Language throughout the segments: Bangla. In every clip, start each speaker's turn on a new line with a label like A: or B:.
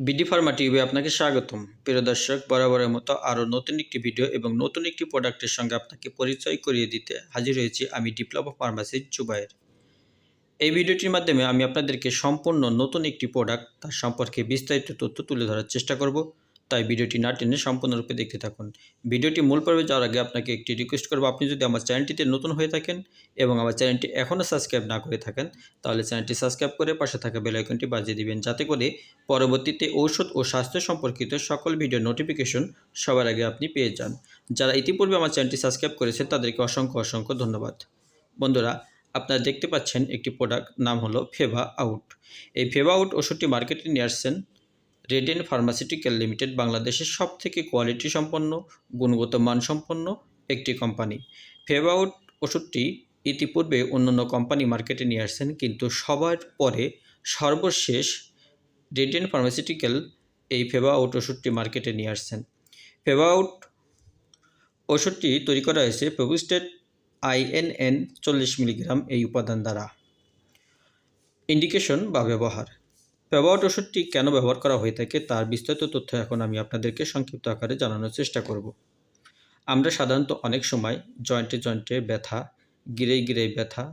A: বিডি ফার্মা টিভি আপনাকে স্বাগতম। প্রিয় দর্শক, বরাবরের মতো আরও নতুন একটি ভিডিও এবং নতুন একটি প্রোডাক্টের সঙ্গে আপনাকে পরিচয় করিয়ে দিতে হাজির হয়েছি আমি ডিপ্লোমা ফার্মাসির জুবাইর এই ভিডিওটির মাধ্যমে আমি আপনাদেরকে সম্পূর্ণ নতুন একটি প্রোডাক্ট তার সম্পর্কে বিস্তারিত তথ্য তুলে ধরার চেষ্টা করব। তাই ভিডিওটি না টেনে সম্পূর্ণরূপে দেখতে থাকুন। ভিডিওটি মূল পর্বে যাওয়ার আগে আপনাকে একটি রিকোয়েস্ট করব, আপনি যদি আমার চ্যানেলটিতে নতুন হয়ে থাকেন এবং আমার চ্যানেলটি এখনও সাবস্ক্রাইব না করে থাকেন, তাহলে চ্যানেলটি সাবস্ক্রাইব করে পাশে থাকা বেল আইকনটি বাজিয়ে দিবেন, যাতে করে পরবর্তীতে ঔষধ ও স্বাস্থ্য সম্পর্কিত সকল ভিডিও নোটিফিকেশন সবার আগে আপনি পেয়ে যান। যারা ইতিপূর্বে আমার চ্যানেলটি সাবস্ক্রাইব করেছেন, তাদেরকে অসংখ্য অসংখ্য ধন্যবাদ। বন্ধুরা, আপনারা দেখতে পাচ্ছেন একটি প্রোডাক্ট নাম হলো ফেভা আউট এই ফেভা আউট ওষুধটি মার্কেটে নিয়ে আসছেন। রেডিয়েন্ট ফার্মাসিউটিক্যাল লিমিটেড বাংলাদেশের সব থেকে কোয়ালিটি সম্পন্ন, গুণগত মানসম্পন্ন একটি কোম্পানি ফেভাউট ওষুধটি ইতিপূর্বে অন্যান্য কোম্পানি মার্কেটে নিয়ে আসছেন, কিন্তু সবার পরে সর্বশেষ রেডিয়েন্ট ফার্মাসিউটিক্যাল এই ফেভাউট ওষুধটি মার্কেটে নিয়ে আসছেন। ফেভাউট ওষুধটি তৈরি করা হয়েছে প্রভুস্টেট আইএনএন চল্লিশ মিলিগ্রাম এই উপাদান দ্বারা। ইন্ডিকেশন বা ব্যবহার। ফেভাওয়াট ওষুধটি কেন ব্যবহার করা হয়ে থাকে তার বিস্তারিত তথ্য এখন আমি আপনাদেরকে সংক্ষিপ্ত আকারে জানানোর চেষ্টা করব। আমরা সাধারণত অনেক সময় জয়েন্টে জয়েন্টে ব্যথা, গিরে গিরে ব্যথা,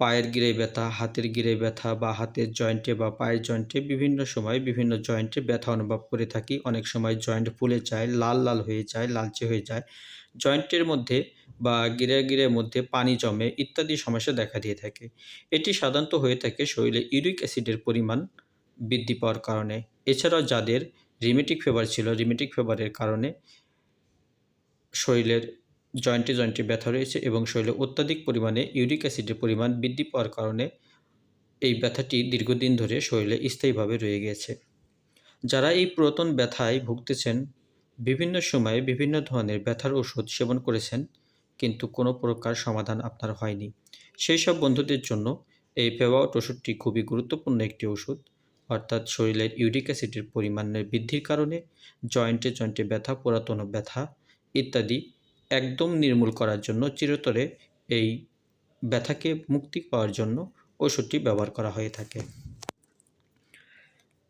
A: পায়ের গিরে ব্যথা, হাতের গিরে ব্যথা বা হাতের জয়েন্টে বা পায়ের জয়েন্টে বিভিন্ন সময় বিভিন্ন জয়েন্টে ব্যথা অনুভব করে থাকি। অনেক সময় জয়েন্ট ফুলে যায়, লাল লাল হয়ে যায়, লালচে হয়ে যায়। জয়েন্টের মধ্যে বা গিরে গিরের মধ্যে পানি জমে ইত্যাদি সমস্যা দেখা দিয়ে থাকে। এটি সাধারণত হয়ে থাকে শরীরে ইউরিক অ্যাসিডের পরিমাণ বৃদ্ধি পাওয়ার কারণে। এছাড়াও যাদের রিমেটিক ফেভার ছিল রিমেটিক ফেভারের কারণে শরীরের জয়েন্টে জয়েন্টে ব্যথা রয়েছে এবং শরীরে অত্যাধিক পরিমাণে ইউরিক অ্যাসিডের পরিমাণ বৃদ্ধি পাওয়ার কারণে এই ব্যথাটি দীর্ঘদিন ধরে শরীরে স্থায়ীভাবে রয়ে গেছে। যারা এই পুরাতন ব্যথায় ভুগতেছেন, বিভিন্ন সময়ে বিভিন্ন ধরনের ব্যথার ওষুধ সেবন করেছেন কিন্তু কোনো প্রকার সমাধান আপনার হয়নি। সেই সব বন্ধুদের জন্য এই ফেভাওট ওষুধটি খুবই গুরুত্বপূর্ণ একটি ওষুধ। অর্থাৎ শরীরের ইউরিক অ্যাসিডের পরিমাণের বৃদ্ধির কারণে জয়েন্টে জয়েন্টে ব্যথা, পুরাতন ব্যথা ইত্যাদি একদম নির্মূল করার জন্য চিরতরে এই ব্যথাকে মুক্তি পাওয়ার জন্য ওষুধটি ব্যবহার করা হয়ে থাকে।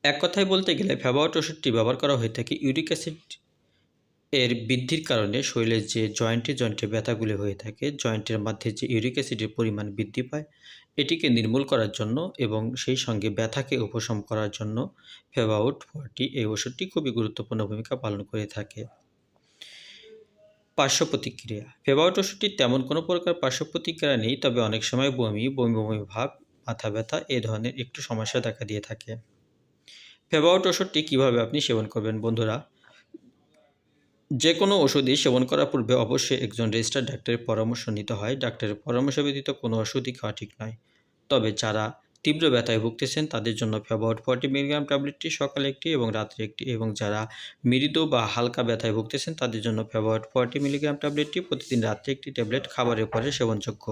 A: এক কথায় বলতে গেলে ফেভাওট ওষুধটি ব্যবহার করা হয়ে থাকে ইউরিক অ্যাসিড এর বৃদ্ধির কারণে শরীরের যে জয়েন্টে জয়েন্টে ব্যথাগুলি হয়ে থাকে, জয়েন্টের মধ্যে যে ইউরিক অ্যাসিডের পরিমাণ বৃদ্ধি পায়, এটিকে নির্মূল করার জন্য এবং সেই সঙ্গে ব্যথাকে উপশম করার জন্য ফেভাউট ফর্টি এই ওষুধটি খুবই গুরুত্বপূর্ণ ভূমিকা পালন করে থাকে। পার্শ্ব প্রতিক্রিয়া। ফেভাউট ওষুধটির তেমন কোনো প্রকার পার্শ্ব প্রতিক্রিয়া নেই, তবে অনেক সময় বমি বমি বমি ভাব, মাথা ব্যথা এ ধরনের একটু সমস্যা দেখা দিয়ে থাকে। ফেভাউট ওষুধটি কীভাবে আপনি সেবন করবেন বন্ধুরা? যে কোনো ওষুধই সেবন করার পূর্বে অবশ্যই একজন রেজিস্টার ডাক্তারের পরামর্শ নিতে হয়। ডাক্তারের পরামর্শ ব্যতীত কোনো ওষুধই খাওয়া ঠিক নয়। তবে যারা তীব্র ব্যথায় ভুগতেছেন, তাদের জন্য ফেভাওয়াট ফর্টি মিলিগ্রাম ট্যাবলেটটি সকালে একটি এবং রাত্রে একটি এবং যারা মৃদু বা হালকা ব্যথায় ভুগতেছেন, তাদের জন্য ফেভাওয়াট ফর্টি মিলিগ্রাম ট্যাবলেটটি প্রতিদিন রাত্রে একটি ট্যাবলেট খাবারের পরে সেবনযোগ্য।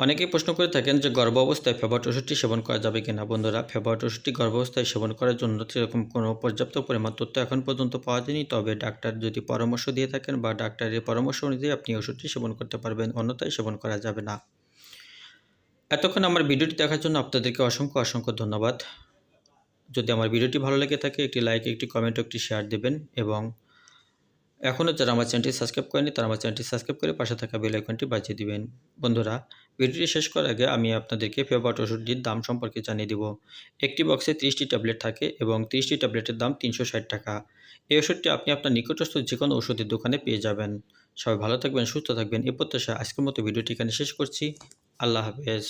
A: অনেকেই প্রশ্ন করে থাকেন যে গর্ভ অবস্থায় ফেভাট ওষুধটি সেবন করা যাবে কিনা। বন্ধুরা ফেভাট ওষুধটি গর্ভাবস্থায় সেবন করার জন্য সেরকম কোনো পর্যাপ্ত পরিমাণ তথ্য এখন পর্যন্ত পাওয়া যায়নি। তবে ডাক্তার যদি পরামর্শ দিয়ে থাকেন বা ডাক্তারের পরামর্শ অনুযায়ী আপনি ওষুধটি সেবন করতে পারবেন, অন্যথায় সেবন করা যাবে না। এতক্ষণ আমার ভিডিওটি দেখার জন্য আপনাদেরকে অসংখ্য অসংখ্য ধন্যবাদ। যদি আমার ভিডিওটি ভালো লেগে থাকে, একটি লাইক, একটি কমেন্ট, একটি শেয়ার দেবেন এবং এখনও যারা আমার চ্যানেলটি সাবস্ক্রাইব করেনি তারা আমার চ্যানেলটি সাবস্ক্রাইব করে পাশে থাকা বেল আইকনটি বাজিয়ে দিবেন। বন্ধুরা ভিডিওটি শেষ করার আগে আমি আপনাদেরকে ফেভারিট ওষুধটির দাম সম্পর্কে জানিয়ে দিব। একটি বক্সে ত্রিশটি ট্যাবলেট থাকে এবং ত্রিশটি ট্যাবলেটের দাম তিনশো ষাট টাকা। এই ওষুধটি আপনি আপনার নিকটস্থ যে কোনো ওষুধের দোকানে পেয়ে যাবেন। সবাই ভালো থাকবেন, সুস্থ থাকবেন। এ প্রত্যাশা আজকের মতো ভিডিওটি এখানে শেষ করছি। আল্লাহ হাফেজ।